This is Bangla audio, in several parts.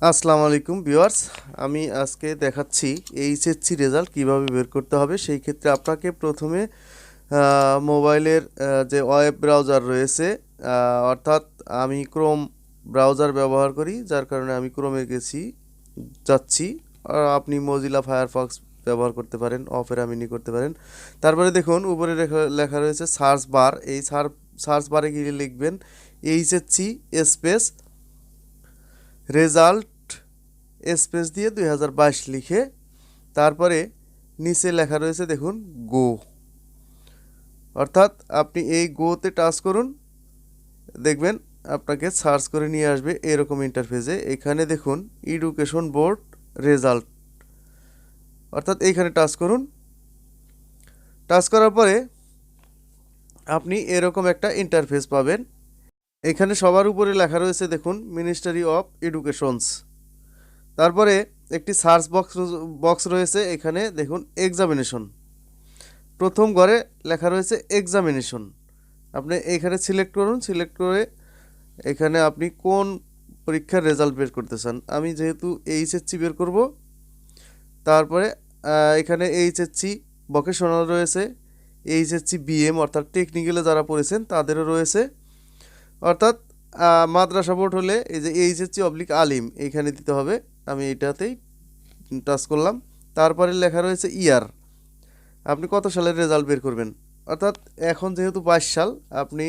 আসসালামু আলাইকুম ভিউয়ার্স, আমি আজকে দেখাচ্ছি এইচএসসি রেজাল্ট কীভাবে বের করতে হবে। সেই ক্ষেত্রে আপনাকে প্রথমে মোবাইলের যে ওয়েব ব্রাউজার রয়েছে অর্থাৎ আমি ক্রোম ব্রাউজার ব্যবহার করি, যার কারণে আমি ক্রোমে গেছি, যাচ্ছি। আপনি মজিলা ফায়ারফক্স ব্যবহার করতে পারেন অপেরা মিনি করতে পারেন। তারপরে দেখুন, উপরে লেখা- রয়েছে সার্চ বার। এই সার, সার্চ বারে গিয়ে লিখবেন, এইচএসসি স্পেস রেজাল্ট স্পেস দিয়ে দু হাজার বাইশ লিখে তারপরে নিচে লেখা রয়েছে দেখুন, গো। অর্থাৎ আপনি এই গোতে টাচ করুন, দেখবেন আপনাকে সার্চ করে নিয়ে আসবে এরকম ইন্টারফেসে। এখানে দেখুন, এডুকেশন বোর্ড রেজাল্ট। অর্থাৎ এইখানে টাচ করুন। টাচ করার পরে আপনি এরকম একটা ইন্টারফেস পাবেন। এখানে সবার উপরে লেখা রয়েছে, দেখুন মিনিস্ট্রি অফ এডুকেশনস তারপরে একটি সার্চ বক্স বক্স রয়েছে, এখানে দেখুন এক্সামিনেশন প্রথম ঘরে লেখা রয়েছে এক্সামিনেশন আপনি এখানে সিলেক্ট করুন সিলেক্ট করে এখানে আপনি কোন পরীক্ষার রেজাল্ট বের করতে চান। আমি যেহেতু এইচএসসি বের করব, তারপরে এখানে এইচএসসি ভোকেশনাল রয়েছে এইচএসসি বিএম অর্থাৎ টেকনিক্যালে যারা পড়েছেন, তাদেরও রয়েছে। অর্থাৎ মাদ্রাসা বোর্ড হলে এই যে এইচ এইচএসসি অবলিক আলিম, এইখানে দিতে হবে। আমি এইটাতেই টাচ করলাম। তারপরে লেখা রয়েছে ইয়ার। আপনি কত সালের রেজাল্ট বের করবেন? অর্থাৎ, এখন যেহেতু বাইশ সাল, আপনি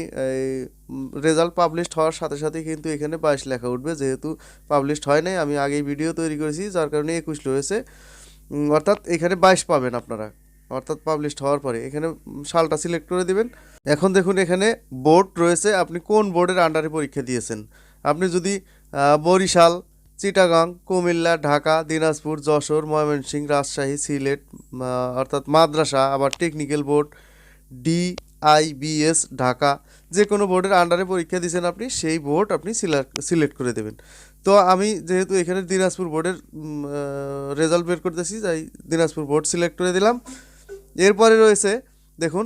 রেজাল্ট পাবলিশড হওয়ার সাথে সাথে কিন্তু এখানে বাইশ লেখা উঠবে। যেহেতু পাবলিশড হয় নাই, আমি আগেই ভিডিও তৈরি করেছি, যার কারণে একুশ রয়েছে। অর্থাৎ, এখানে বাইশ পাবেন আপনারা। অর্থাৎ, পাবলিশড হওয়ার পরে। এখানে সালটা সিলেক্ট করে দিবেন। এখন দেখুন এখানে বোর্ড রয়েছে। আপনি কোন বোর্ডের আন্ডারে পরীক্ষা দিয়েছেন? আপনি যদি বরিশাল, চিটাগাং, কুমিল্লা, ঢাকা, দিনাজপুর, যশোর, ময়মনসিংহ, রাজশাহী, সিলেট অর্থাৎ মাদ্রাসা, আবার টেকনিক্যাল বোর্ড ডিআইবিএস ঢাকা, যে কোনো বোর্ডের আন্ডারে পরীক্ষা দিয়েছেন আপনি, সেই বোর্ড আপনি সিলেক্ট করে দেবেন। তো আমি যেহেতু এখানে দিনাজপুর বোর্ডের রেজাল্ট বের করতেছি, তাই দিনাজপুর বোর্ড সিলেক্ট করে দিলাম। এরপরে রয়েছে, দেখুন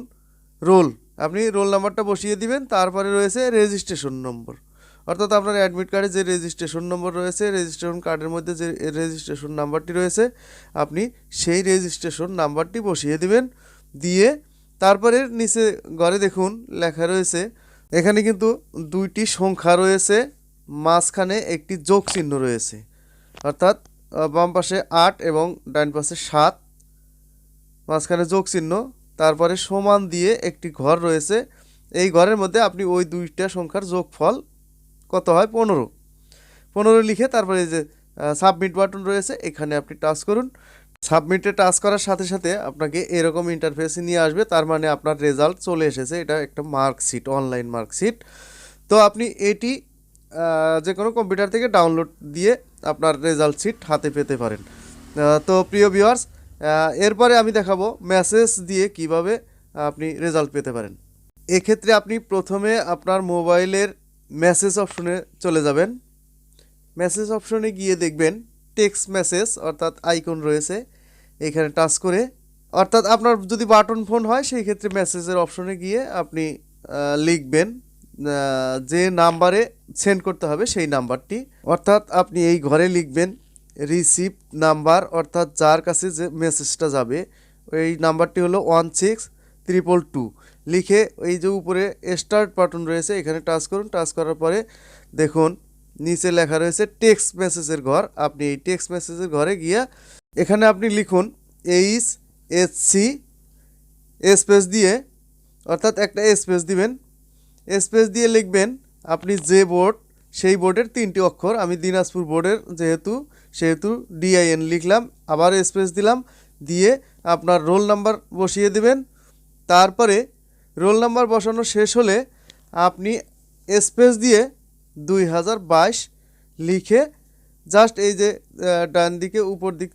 রোল আপনি রোল নাম্বারটা বসিয়ে দিবেন, তারপরে রয়েছে রেজিস্ট্রেশন নম্বর অর্থাৎ আপনার অ্যাডমিট কার্ডে যে রেজিস্ট্রেশন নম্বর রয়েছে রেজিস্ট্রেশন কার্ডের মধ্যে যে রেজিস্ট্রেশন নাম্বারটি রয়েছে, আপনি সেই রেজিস্ট্রেশন নাম্বারটি বসিয়ে দিবেন। দিয়ে তারপরে নিচে ঘরে দেখুন, লেখা রয়েছে, এখানে কিন্তু দুইটি সংখ্যা রয়েছে, মাঝখানে একটি যোগ চিহ্ন রয়েছে। অর্থাৎ বাম পাশে আট এবং ডান পাশে সাত, মাঝখানে যোগ চিহ্ন তারপরে সমান দিয়ে একটি ঘর রয়েছে। এই ঘরের মধ্যে আপনি ওই দুইটা সংখ্যার যোগফল কত হয়? পনেরো। পনেরো লিখে তারপরে যে সাবমিট বাটন রয়েছে, এখানে আপনি টাচ করুন। সাবমিটে টাচ করার সাথে সাথে আপনাকে এরকম ইন্টারফেসে নিয়ে আসবে, তার মানে আপনার রেজাল্ট চলে এসেছে। এটা একটা মার্কশিট অনলাইন মার্কশিট তো আপনি এটি যে কোনো কম্পিউটার থেকে ডাউনলোড দিয়ে আপনার রেজাল্ট শিট হাতে পেতে পারেন। তো প্রিয় ভিউয়ার্স এরপরে আমি দেখাবো মেসেজ দিয়ে কীভাবে আপনি রেজাল্ট পেতে পারেন। এক্ষেত্রে আপনি প্রথমে আপনার মোবাইলের মেসেজ অপশনে চলে যাবেন। মেসেজ অপশনে গিয়ে দেখবেন টেক্সট মেসেজ অর্থাৎ আইকন রয়েছে। এখানে টাচ করে অর্থাৎ আপনার যদি বাটন ফোন হয়, সেই ক্ষেত্রে মেসেজের অপশনে গিয়ে আপনি লিখবেন যে নাম্বারে সেন্ড করতে হবে সেই নাম্বারটি অর্থাৎ আপনি এই ঘরে লিখবেন রিসিভ নাম্বার অর্থাৎ যার কাছে যে মেসেজটা যাবে, এই নাম্বারটি হলো ওয়ান সিক্স ত্রিপল টু লিখে এই যে উপরে স্টার্ট বাটন রয়েছে, এখানে টাচ করুন টাচ করার পরে দেখুন, নিচে লেখা রয়েছে টেক্সট মেসেজের ঘর। আপনি এই টেক্সট মেসেজের ঘরে গিয়া এখানে আপনি লিখুন, এইচ এস সি স্পেস দিয়ে, অর্থাৎ একটা স্পেস দিবেন। স্পেস দিয়ে লিখবেন, আপনি যে বোর্ড সেই বোর্ডের তিনটি অক্ষর। আমি দিনাজপুর বোর্ডের যেহেতু, সেহেতু ডিআইএন লিখলাম, আবার স্পেস দিলাম, দিয়ে আপনার রোল নাম্বার বসিয়ে দিবেন। তারপরে রোল নাম্বার বসানো শেষ হলে আপনি স্পেস দিয়ে দুই হাজার বাইশ লিখে জাস্ট এই যে ডান দিকে উপর দিক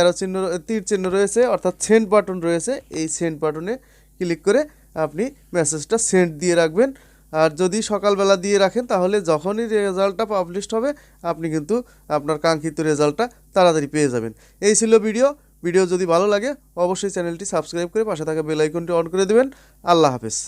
এরো চিহ্ন তীর চিহ্ন রয়েছে, অর্থাৎ সেন্ড বাটন রয়েছে, এই সেন্ড বাটনে ক্লিক করে আপনি মেসেজটা সেন্ড দিয়ে রাখবেন। আর যদি সকালবেলা দিয়ে রাখেন, তাহলে যখনই রেজাল্টটা পাবলিশড হবে, আপনি কিন্তু আপনার কাঙ্ক্ষিত রেজাল্টটা তাড়াতাড়ি পেয়ে যাবেন। এই ছিল ভিডিও। ভিডিও যদি ভালো লাগে, অবশ্যই চ্যানেলটি সাবস্ক্রাইব করে পাশে থাকা বেল আইকনটি অন করে দেবেন। আল্লাহ হাফেজ।